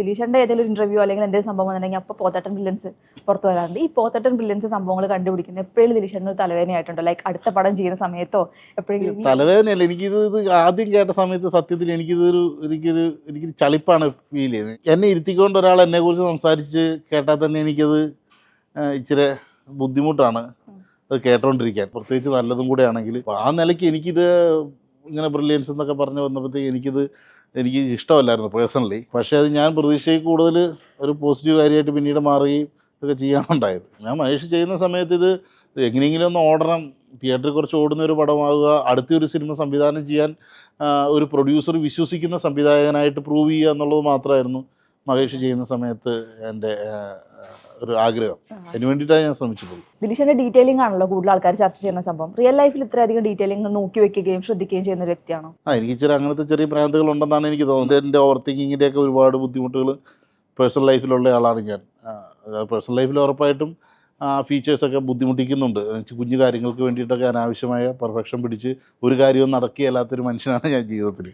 ദിലീഷന്റെ ഏതെങ്കിലും ഇന്റർവ്യൂ അല്ലെങ്കിൽ എന്തെങ്കിലും സംഭവം വന്നിട്ടുണ്ടെങ്കിൽ അപ്പോൾ പോത്തട്ടൻ ബ്രില്യൻസ് പുറത്തു വരാറുണ്ട്. ഈ പോത്തട്ടൻ ബ്രില്യൻസ് സംഭവങ്ങൾ കണ്ടുപിടിക്കുന്നത് എപ്പോഴും ദിലീഷന് ഒരു തലവേദനയായിട്ടുണ്ടോ? ലൈക്ക് അടുത്ത പടം ചെയ്യുന്ന സമയത്തോ? എപ്പോഴെങ്കിലും തലവേദന അല്ല എനിക്കിത് ഇത് ആദ്യം കേട്ട സമയത്ത് സത്യത്തിൽ എനിക്കിതൊരു എനിക്കൊരു എനിക്കൊരു ചളിപ്പാണ് ഫീൽ ചെയ്യുന്നത്. എന്നെ ഇരുത്തിക്കൊണ്ട് ഒരാൾ എന്നെ കുറിച്ച് സംസാരിച്ച് കേട്ടാൽ തന്നെ എനിക്കത് ഇച്ചിരി ബുദ്ധിമുട്ടാണ്. അത് കേട്ടോണ്ടിരിക്കാൻ. പ്രത്യേകിച്ച് നല്ലതും കൂടെ ആണെങ്കിൽ. ആ നിലയ്ക്ക് എനിക്കിത് ഇങ്ങനെ ബ്രില്യൻസ് എന്നൊക്കെ പറഞ്ഞു വന്നപ്പോഴത്തേക്ക് എനിക്കിത് എനിക്ക് ഇഷ്ടമല്ലായിരുന്നു പേഴ്സണലി പക്ഷേ അത് ഞാൻ പ്രതീക്ഷയിൽ കൂടുതൽ ഒരു പോസിറ്റീവ് കാര്യമായിട്ട് പിന്നീട് മാറുകയും ഒക്കെ ചെയ്യാനുണ്ടായത് ഞാൻ മഹേഷ് ചെയ്യുന്ന സമയത്ത് ഇത് എങ്ങനെയെങ്കിലും ഒന്ന് ഓടണം. തിയേറ്ററിൽ കുറച്ച് ഓടുന്ന ഒരു പടമാകുക അടുത്തൊരു സിനിമ സംവിധാനം ചെയ്യാൻ ഒരു പ്രൊഡ്യൂസർ വിശ്വസിക്കുന്ന സംവിധായകനായിട്ട് പ്രൂവ് ചെയ്യുക എന്നുള്ളത് മാത്രമായിരുന്നു മഹേഷ് ചെയ്യുന്ന സമയത്ത് എന്റെ ഒരു ആഗ്രഹം. അതിന് വേണ്ടിയിട്ടാണ് ഞാൻ ശ്രമിച്ചിട്ടുള്ളത് ദിലീഷന്റെ ഡീറ്റെയിലിംഗ് ആണല്ലോ കൂടുതൽ ആൾക്കാർ ചർച്ച ചെയ്യുന്ന സംഭവം. റിയൽ ലൈഫിൽ ഇത്രയധികം ഡീറ്റെയിലിംഗ് നോക്കി വെക്കുകയും ശ്രദ്ധിക്കുകയും ചെയ്യുന്ന ഒരു വ്യക്തിയാണോ? ആ എനിക്ക് ഇച്ചിരി അങ്ങനത്തെ ചെറിയ ഭ്രാന്തുകൾ ഉണ്ടെന്നാണ് എനിക്ക് തോന്നുന്നത്. എന്റെ ഓവർ തിങ്കിങ്ങിന്റെയൊക്കെ ഒരുപാട് ബുദ്ധിമുട്ടുകൾ പേഴ്സണൽ ലൈഫിലുള്ള ആളാണ് ഞാൻ. പേഴ്സണൽ ലൈഫിൽ ഉറപ്പായിട്ടും ആ ഫീച്ചേഴ്സൊക്കെ ബുദ്ധിമുട്ടിക്കുന്നുണ്ട്. കുഞ്ഞു കാര്യങ്ങൾക്ക് വേണ്ടിയിട്ടൊക്കെ അനാവശ്യമായ പെർഫെക്ഷൻ പിടിച്ച് ഒരു കാര്യവും നടക്കുകയല്ലാത്തൊരു മനുഷ്യനാണ് ഞാൻ ജീവിതത്തിൽ